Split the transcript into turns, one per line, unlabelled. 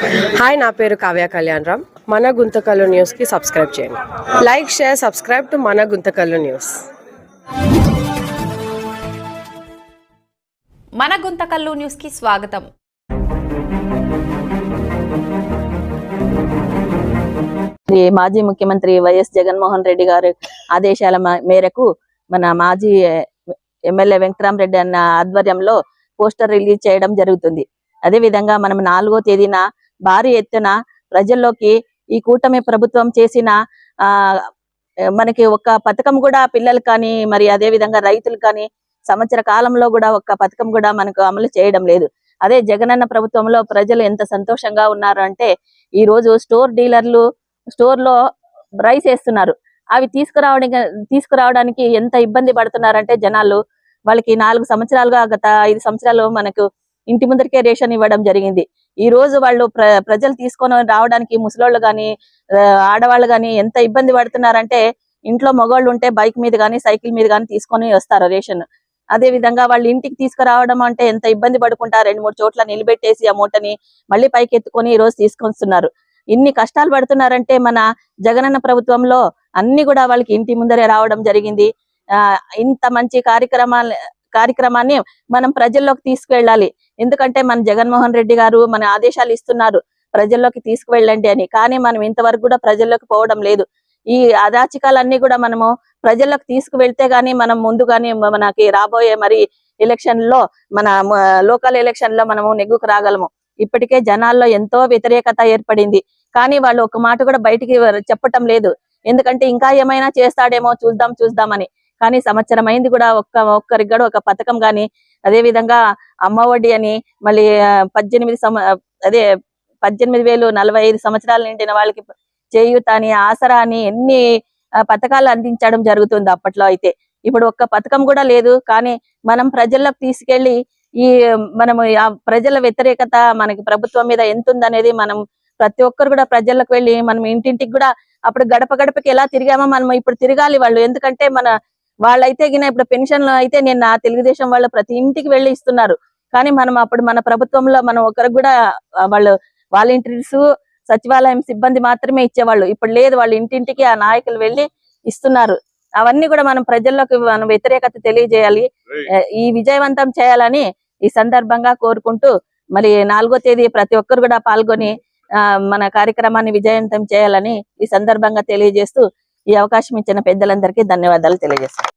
Hi నా పేరు కావ్య కళ్యాణ్ రామ్. మన గుంతకల్లు న్యూస్కి సబ్స్క్రైబ్ చేయండి. లైక్ షేర్ సబ్స్క్రైబ్ టు మన గుంతకల్లు న్యూస్
మన గుంతకల్లు న్యూస్కి స్వాగతం.
మాజీ ముఖ్యమంత్రి వైఎస్ జగన్మోహన్ రెడ్డి గారి ఆదేశాల మేరకు మన మాజీ ఎమ్మెల్యే వెంకటరామరెడ్డి అన్న ఆధ్వర్యంలో పోస్టర్ రిలీజ్ చేయడం జరుగుతుంది. అదే విధంగా మనం నాలుగో తేదీన భారీ ఎత్తున ప్రజల్లోకి ఈ కూటమి ప్రభుత్వం చేసిన ఆ మనకి ఒక పథకం కూడా పిల్లలు కానీ మరి అదే విధంగా రైతులు కానీ సంవత్సర కాలంలో కూడా ఒక్క పథకం కూడా మనకు అమలు చేయడం లేదు. అదే జగనన్న ప్రభుత్వంలో ప్రజలు ఎంత సంతోషంగా ఉన్నారు అంటే ఈ రోజు స్టోర్ డీలర్లు స్టోర్లో రైస్ వేస్తున్నారు. అవి తీసుకురావడానికి తీసుకురావడానికి ఎంత ఇబ్బంది పడుతున్నారంటే జనాలు వాళ్ళకి నాలుగు సంవత్సరాలుగా గత ఐదు సంవత్సరాలు మనకు ఇంటి ముందరికే రేషన్ ఇవ్వడం జరిగింది. ఈ రోజు వాళ్ళు ప్ర ప్రజలు తీసుకొని రావడానికి ముసలోళ్ళు గాని ఆడవాళ్ళు గాని ఎంత ఇబ్బంది పడుతున్నారంటే ఇంట్లో మగవాళ్ళు ఉంటే బైక్ మీద గాని సైకిల్ మీద గాని తీసుకొని వస్తారు రేషన్. అదే విధంగా వాళ్ళు ఇంటికి తీసుకురావడం అంటే ఎంత ఇబ్బంది పడుకుంటారు రెండు మూడు చోట్ల నిలబెట్టేసి ఆ మూటని మళ్ళీ పైకి ఎత్తుకొని ఈ రోజు తీసుకొస్తున్నారు. ఇన్ని కష్టాలు పడుతున్నారంటే మన జగనన్న ప్రభుత్వంలో అన్ని కూడా వాళ్ళకి ఇంటి ముందరే రావడం జరిగింది. ఆ ఇంత మంచి కార్యక్రమాలు కార్యక్రమాన్ని మనం ప్రజల్లోకి తీసుకువెళ్ళాలి ఎందుకంటే మన జగన్మోహన్ రెడ్డి గారు మన ఆదేశాలు ఇస్తున్నారు ప్రజల్లోకి తీసుకువెళ్ళండి అని. కానీ మనం ఇంతవరకు కూడా ప్రజల్లోకి పోవడం లేదు. ఈ అదాచికాలన్నీ కూడా మనము ప్రజల్లోకి తీసుకువెళ్తే గానీ మనం ముందు గానీ మనకి రాబోయే మరి ఎలక్షన్లో మన లోకల్ ఎలక్షన్లో మనము నెగ్గుకు రాగలము. ఇప్పటికే జనాల్లో ఎంతో వ్యతిరేకత ఏర్పడింది. కానీ వాళ్ళు ఒక మాట కూడా బయటికి చెప్పటం లేదు. ఎందుకంటే ఇంకా ఏమైనా చేస్తాడేమో చూద్దాం చూద్దామని. కానీ సంవత్సరం అయింది కూడా ఒక్క ఒక్కరికి కూడా ఒక పథకం కానీ అదే విధంగా అమ్మ అని మళ్ళీ పద్దెనిమిది సంవ అదే పద్దెనిమిది వేలు నలభై ఐదు సంవత్సరాలు నిండిన వాళ్ళకి చేయూత అని ఆసరా అని ఎన్ని పథకాలు అందించడం జరుగుతుంది అప్పట్లో అయితే. ఇప్పుడు ఒక్క పథకం కూడా లేదు కానీ మనం ప్రజల్లోకి తీసుకెళ్ళి ఈ మనము ఆ ప్రజల వ్యతిరేకత మనకి ప్రభుత్వం మీద ఎంత ఉందనేది మనం ప్రతి ఒక్కరు కూడా ప్రజలకు వెళ్ళి మనం ఇంటింటికి కూడా అప్పుడు గడప గడపకి ఎలా తిరిగామో మనం ఇప్పుడు తిరగాలి వాళ్ళు. ఎందుకంటే మన వాళ్ళైతే గిన ఇప్పుడు పెన్షన్లు అయితే నేను నా తెలుగుదేశం వాళ్ళు ప్రతి ఇంటికి వెళ్ళి ఇస్తున్నారు. కానీ మనం అప్పుడు మన ప్రభుత్వంలో మనం ఒకరికి కూడా వాళ్ళు వాలంటీర్స్ సచివాలయం సిబ్బంది మాత్రమే ఇచ్చేవాళ్ళు. ఇప్పుడు లేదు వాళ్ళు ఇంటింటికి ఆ నాయకులు వెళ్ళి ఇస్తున్నారు. అవన్నీ కూడా మనం ప్రజల్లోకి మనం వ్యతిరేకత తెలియజేయాలి. ఈ విజయవంతం చేయాలని ఈ సందర్భంగా కోరుకుంటూ మరి నాలుగో తేదీ ప్రతి ఒక్కరు కూడా పాల్గొని ఆ, మన కార్యక్రమాన్ని విజయవంతం చేయాలని ఈ సందర్భంగా తెలియజేస్తూ ఈ అవకాశం ఇచ్చిన పెద్దలందరికీ ధన్యవాదాలు తెలియజేస్తాను.